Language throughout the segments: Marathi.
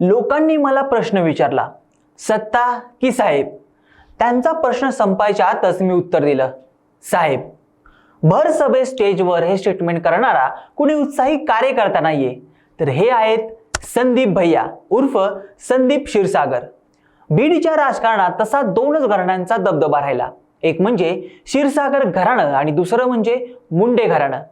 लोकांनी मला प्रश्न विचारला सत्ता की साहेब? त्यांचा प्रश्न संपायच्या आतच मी उत्तर दिलं साहेब भर सभे स्टेजवर हे स्टेटमेंट करणारा कुणी उत्साही कार्यकर्ता नाहीये. तर हे आहेत संदीप भैया उर्फ संदीप क्षीरसागर. बीडच्या राजकारणात तसा दोनच घराण्यांचा दबदबा राहिला. एक म्हणजे क्षीरसागर घराणं आणि दुसरं म्हणजे मुंडे घराणं.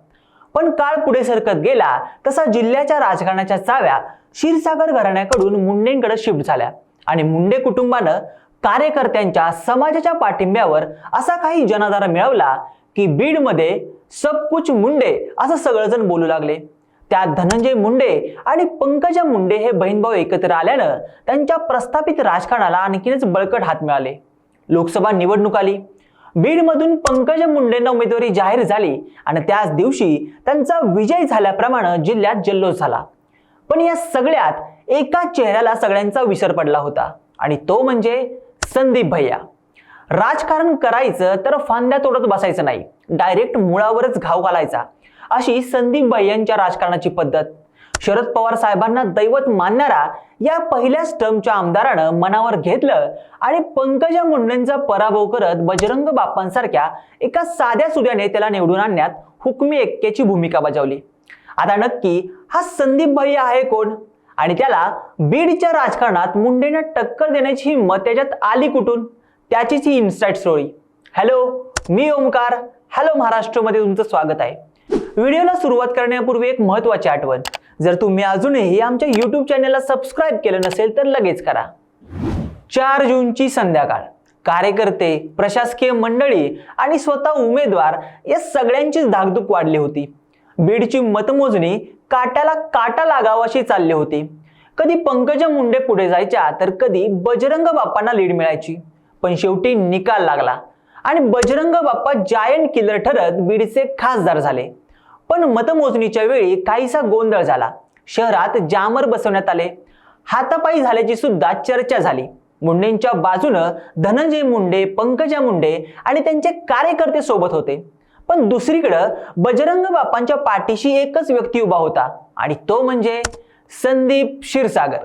पण काळ पुढे सरकत गेला तसा जिल्ह्याच्या राजकारणाच्या चाव्या क्षीरसागर घराण्याकडून मुंडेंकडे शिफ्ट झाल्या. आणि मुंडे कुटुंबानं कार्यकर्त्यांच्या समाजाच्या पाठिंब्यावर असा काही जनाधार मिळवला की बीडमध्ये सब कुछ मुंडे असं सगळेजण बोलू लागले. त्यात धनंजय मुंडे आणि पंकजा मुंडे हे बहीणभाऊ एकत्र आल्यानं त्यांच्या प्रस्थापित राजकारणाला आणखीनच बळकट हात मिळाले. लोकसभा निवडणूक आली. बीडमधून पंकजा मुंडेंना उमेदवारी जाहीर झाली आणि त्याच दिवशी त्यांचा विजय झाल्याप्रमाणे जिल्ह्यात जल्लोष झाला. पण या सगळ्यात एका चेहऱ्याला सगळ्यांचा विसर पडला होता. आणि तो म्हणजे संदीप भैया. राजकारण करायचं तर फांद्या तोडत बसायचं नाही. डायरेक्ट मुळावरच घाव घालायचा. अशी संदीप भैयांच्या राजकारणाची पद्धत. शरद पवार साहेबांना दैवत मानणारा या पहिल्याच टर्मच्या आमदारानं मनावर घेतलं आणि पंकजा मुंडेंचा पराभव करत बजरंग बाप्पांसारख्या एका साध्या सुद्या त्याला निवडून आणण्यात हुकमी एक्केची भूमिका बजावली. आता नक्की हा संदीप भैया आहे कोण? आणि त्याला बीडच्या राजकारणात मुंडेंना टक्कर देण्याची हिंमत त्याच्यात आली कुठून? त्याचीच ही इन्स्टाईट स्टोरी हॅलो मी ओमकार. हॅलो महाराष्ट्रमध्ये तुमचं स्वागत आहे. व्हिडिओला सुरुवात करण्यापूर्वी एक महत्त्वाची आठवण. जर तुम्ही अजूनही आमच्या यूट्यूब चॅनलला सबस्क्राईब केलं नसेल तर लगेच करा. चार जूनची संध्याकाळ. कार्यकर्ते प्रशासकीय मंडळी आणि स्वतः उमेदवार या सगळ्यांचीच धाकधूक वाढली होती. बीडची मतमोजणी काट्याला काटा लागावा अशी चालली होती. कधी पंकजा मुंडे पुढे जायच्या तर कधी बजरंग बाप्पांना लीड मिळायची. पण शेवटी निकाल लागला. आणि बजरंग बाप्पा जायंट किलर ठरत बीडचे खासदार झाले. पण मतमोजणीच्या वेळी काहीसा गोंधळ झाला. शहरात जामर बसवण्यात आले. हातापायी झाल्याची सुद्धा चर्चा झाली. मुंडेंच्या बाजूनं धनंजय मुंडे पंकजा मुंडे आणि त्यांचे कार्यकर्ते सोबत होते. पण दुसरीकडं बजरंग बापांच्या पाठीशी एकच व्यक्ती उभा होता आणि तो म्हणजे संदीप क्षीरसागर.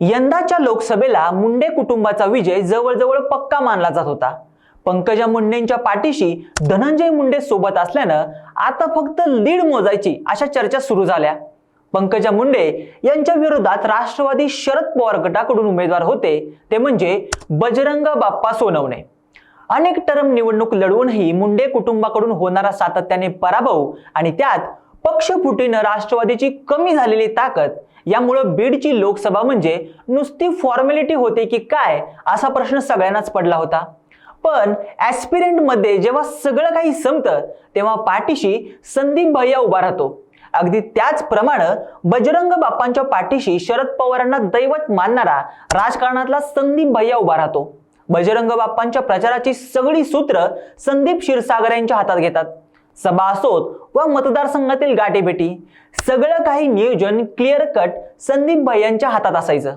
यंदाच्या लोकसभेला मुंडे कुटुंबाचा विजय जवळजवळ पक्का मानला जात होता. पंकजा मुंडेंच्या पाठीशी धनंजय मुंडे सोबत असल्यानं आता फक्त लीड मोजायची अशा चर्चा सुरू झाल्या. पंकजा मुंडे यांच्या विरोधात राष्ट्रवादी शरद पवार गटाकडून उमेदवार होते ते म्हणजे बजरंग बाप्पा सोनवणे. अनेक टर्म निवडणूक लढवूनही मुंडे कुटुंबाकडून होणारा सातत्याने पराभव आणि त्यात पक्षफुटीनं राष्ट्रवादीची कमी झालेली ताकद यामुळं बीडची लोकसभा म्हणजे नुसती फॉर्मॅलिटी होते की काय असा प्रश्न सगळ्यांनाच पडला होता. पण ॲस्पिरंटमध्ये जेव्हा सगळं काही संपतं तेव्हा पाठीशी संदीप भैया उभा राहतो. अगदी त्याचप्रमाणे बजरंग बाप्पांच्या पाठीशी शरद पवारांना दैवत मानणारा राजकारणातला संदीप भैया उभा राहतो. बजरंग बाप्पांच्या प्रचाराची सगळी सूत्र संदीप क्षीरसागर यांच्या हातात घेतात. सभा असोत व मतदारसंघातील गाठीभेटी सगळं काही नियोजन क्लिअर कट संदीप भाई यांच्या हातात असायचं.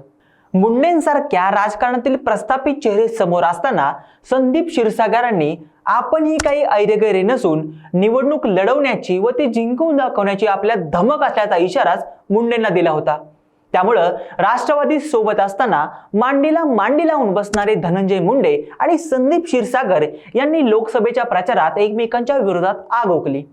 मुंडेंसारख्या राजकारणातील प्रस्थापित चेहरे समोर असताना संदीप क्षीरसागरांनी आपणही काही ऐरेगैरे नसून निवडणूक लढवण्याची व ती जिंकून दाखवण्याची आपल्या धमक असल्याचा इशाराच मुंडेंना दिला होता. त्यामुळं राष्ट्रवादी सोबत असताना मांडीला मांडी लावून बसणारे धनंजय मुंडे आणि संदीप क्षीरसागर यांनी लोकसभेच्या प्रचारात एकमेकांच्या विरोधात आग ओकली.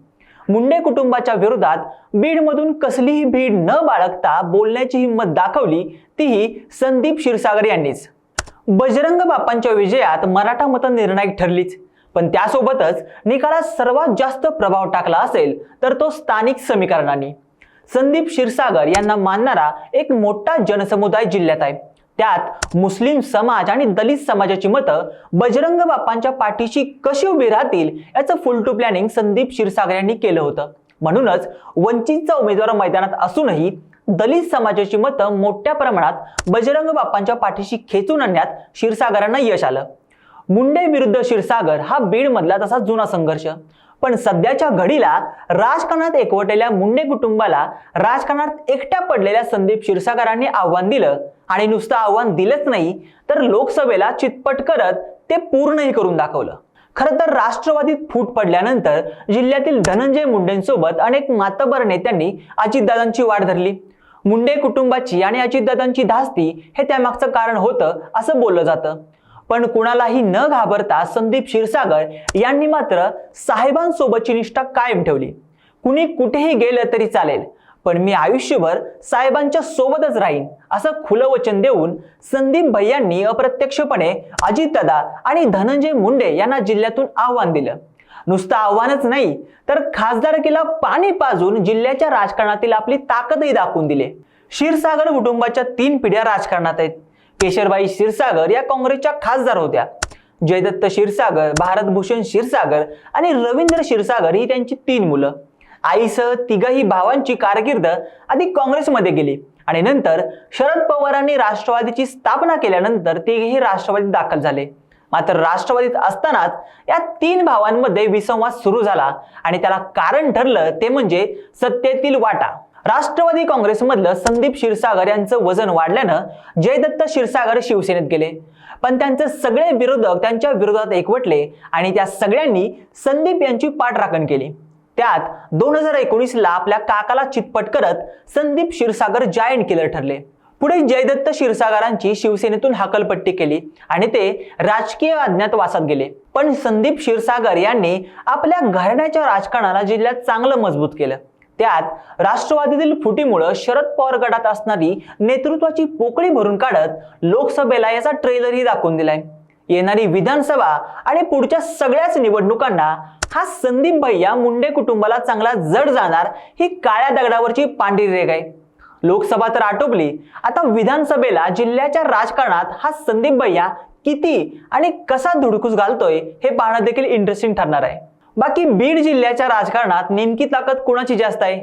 मुंडे कुटुंबाच्या विरोधात बीडमधून कसलीही भीड न बाळगता बोलण्याची हिंमत दाखवली तीही संदीप क्षीरसागर यांनीच. बजरंग बाप्पांच्या विजयात मराठा मतं निर्णायक ठरलीच. पण त्यासोबतच निकालात सर्वात जास्त प्रभाव टाकला असेल तर तो स्थानिक समीकरणांनी. संदीप क्षीरसागर यांना मानणारा एक मोठा जनसमुदाय जिल्ह्यात आहे. त्यात मुस्लिम समाज आणि दलित समाजाची मतं बजरंग बाप्पांच्या पाठीशी कशी उभी राहतील याचं full to planning Sandeep Kshirsagar यांनी केलं होतं. म्हणूनच वंचितचा उमेदवार मैदानात असूनही दलित समाजाची मतं मोठ्या प्रमाणात बजरंग बाप्पांच्या पाठीशी खेचून आणण्यात क्षीरसागरांना यश आलं. मुंडे विरुद्ध क्षीरसागर हा बीड मधला तसा जुना संघर्ष. पण सध्याच्या घडीला राजकारणात एकवटलेल्या मुंडे कुटुंबाला राजकारणात एकट्या पडलेल्या संदीप क्षीरसागरांनी आव्हान दिलं आणि नुसतं आव्हान दिलंच नाही तर लोकसभेला चितपट करत ते पूर्णही करून दाखवलं. खरं तर राष्ट्रवादीत फूट पडल्यानंतर जिल्ह्यातील धनंजय मुंडेंसोबत अनेक मातबर नेत्यांनी अजितदादांची वाढ धरली. मुंडे कुटुंबाची आणि अजितदादांची धास्ती हे त्यामागचं कारण होतं असं बोललं जातं. पण कुणालाही न घाबरता संदीप क्षीरसागर यांनी मात्र साहेबांसोबतची निष्ठा कायम ठेवली. कुणी कुठेही गेलं तरी चालेल पण मी आयुष्यभर साहेबांच्या सोबतच राहीन असं खुलं वचन देऊन संदीप भैयांनी अप्रत्यक्षपणे अजितदादा आणि धनंजय मुंडे यांना जिल्ह्यातून आव्हान दिलं. नुसतं आव्हानच नाही तर खासदारकीला पाणी पाजून जिल्ह्याच्या राजकारणातील आपली ताकदही दाखवून दिली. क्षीरसागर कुटुंबाच्या तीन पिढ्या राजकारणात आहेत. केशरबाई क्षीरसागर या काँग्रेसच्या खासदार होत्या. जयदत्त क्षीरसागर भारतभूषण क्षीरसागर आणि रवींद्र क्षीरसागर ही त्यांची तीन मुलं. आईसह तिघही भावांची कारकीर्द आधी काँग्रेसमध्ये गेली आणि नंतर शरद पवारांनी राष्ट्रवादीची स्थापना केल्यानंतर तिघेही राष्ट्रवादीत दाखल झाले. मात्र राष्ट्रवादीत असतानाच या तीन भावांमध्ये विसंवाद सुरू झाला आणि त्याला कारण ठरलं ते म्हणजे सत्तेतील वाटा. राष्ट्रवादी काँग्रेसमधलं संदीप क्षीरसागर यांचं वजन वाढल्यानं जयदत्त क्षीरसागर शिवसेनेत गेले. पण त्यांचे सगळे विरोधक त्यांच्या विरोधात एकवटले आणि त्या सगळ्यांनी संदीप यांची पाठराखण केली. त्यात दोन हजार एकोणीसला आपल्या काकाला चितपट करत संदीप क्षीरसागर जायंट किलर ठरले. पुढे जयदत्त क्षीरसागरांची शिवसेनेतून हकलपट्टी केली आणि ते राजकीय अज्ञातवासात गेले. पण संदीप क्षीरसागर यांनी आपल्या घराण्याच्या राजकारणाला जिल्ह्यात चांगलं मजबूत केलं. त्यात राष्ट्रवादीतील फुटीमुळं शरद पवार गटात असणारी नेतृत्वाची पोकळी भरून काढत लोकसभेला याचा ट्रेलरही दाखवून दिलाय. येणारी विधानसभा आणि पुढच्या सगळ्याच निवडणुकांना हा संदीप भैया मुंडे कुटुंबाला चांगला जड जाणार ही काळ्या दगडावरची पांढरी रेग आहे. लोकसभा तर आटोपली आता विधानसभेला जिल्ह्याच्या राजकारणात हा संदीप भैया किती आणि कसा धुडकूस घालतोय हे पाहणं देखील इंटरेस्टिंग ठरणार आहे. बाकी बीड जिल्ह्याच्या राजकारणात नेमकी ताकद कुणाची जास्त आहे?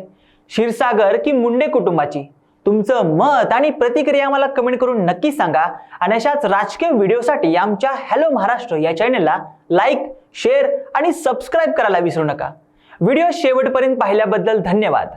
क्षीरसागर की मुंडे कुटुंबाची? तुमचं मत आणि प्रतिक्रिया मला कमेंट करून नक्की सांगा. आणि अशाच राजकीय व्हिडिओसाठी आमच्या हॅलो महाराष्ट्र या चॅनलला लाईक शेअर आणि सबस्क्राईब करायला विसरू नका. व्हिडिओ शेवटपर्यंत पाहिल्याबद्दल धन्यवाद.